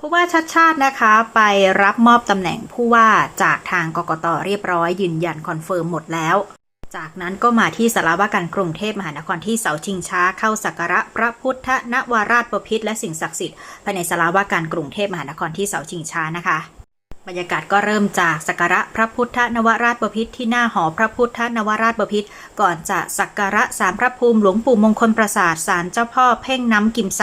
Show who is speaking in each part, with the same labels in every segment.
Speaker 1: ผู้ว่าชัดชาตินะคะไปรับมอบตำแหน่งผู้ว่าจากทางกกตเรียบร้อยยืนยันคอนเฟิร์มหมดแล้ว จากนั้นก็มาที่สารวาการกรุงเทพมหานครที่เสาชิงช้าเข้าสักการะพระพุทธนวราชประพิษและสิ่งศักดิ์สิทธิ์ภายในสารวาการกรุงเทพมหานครที่เสาชิงช้านะคะ บรรยากาศก็เริ่มจากสักการะพระพุทธนวราชบพิตรที่หน้าหอพระพุทธนวราชบพิตรก่อนจะสักการะสารพระภูมิหลวงปู่มงคลประสาทศาลเจ้าพ่อเพ่งน้ำกิมใส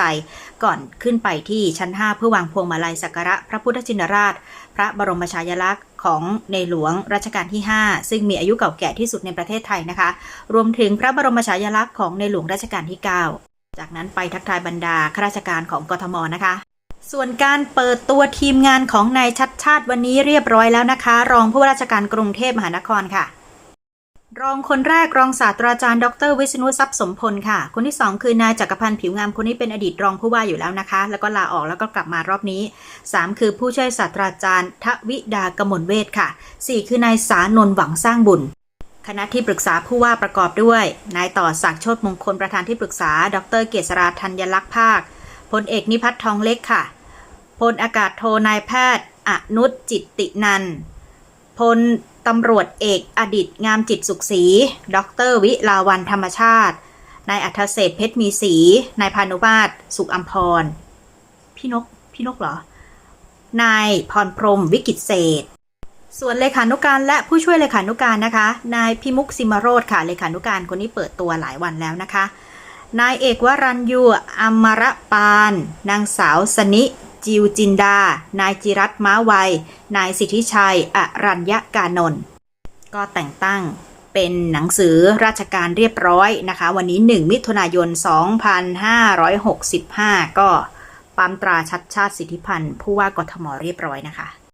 Speaker 1: ก่อนขึ้นไปที่ชั้น 5 เพื่อวางพวงมาลัยสักการะพระพุทธชินราช พระบรมฉายาลักษณ์ของในหลวงรัชกาลที่ 5 ซึ่งมีอายุเก่าแก่ที่สุดในประเทศไทยนะคะ รวมถึงพระบรมฉายาลักษณ์ของในหลวงรัชกาลที่ 9 จากนั้นไปทักทายบรรดาข้าราชการของกทมนะคะ ส่วนการเปิดตัวทีมงานของนายชัดชาติวันนี้เรียบร้อยแล้วนะคะ รองผู้ว่าราชการกรุงเทพมหานครค่ะ รองคนแรกรองศาสตราจารย์ ดร วิษณุทรัพย์สมพลค่ะ คนที่สองคือนายจักรพันธ์ผิวงามคนนี้เป็นอดีตรองผู้ว่าอยู่แล้วนะคะ แล้วก็ลาออกแล้วก็กลับมารอบนี้สามคือผู้ช่วยศาสตราจารย์ ทวิดากมลเวทค่ะสี่คือนายสานนหวังสร้างบุญคณะที่ปรึกษาผู้ว่าประกอบด้วยนายต่อศักดิ์โชติมงคลประธานที่ปรึกษา ดร เกษราธัญลักษณ์ภาค พลเอกนิพัฒน์ทองเล็กค่ะ พลอากาศโทนายแพทย์อนุชจิตตินัน พลตำรวจเอกอดิตงามจิตสุขศรีดรวิลาวันธรรมชาติ นายอัธเศษเพชรมีศรีนายพานุมาตรสุขอัมพร พี่นก พี่นกเหรอ นายพรพรมวิกิตเศษ ส่วนเลขานุการและผู้ช่วยเลขานุการนะคะ นายพิมุกสิมโรธค่ะ เลขานุการคนนี้เปิดตัวหลายวันแล้วนะคะ นายเอกวรัญยูอมรปาน นางสาวสนิ จิวจินดา นายจิรัตม้าวัย นายสิทธิชัย อรัญญกานนท์ก็แต่งตั้งเป็นหนังสือราชการเรียบร้อยนะคะ วันนี้ 1 มิถุนายน 2565 ก็ปั๊มตราชัดชาติสิทธิพันธ์ผู้ว่ากทมเรียบร้อยนะคะ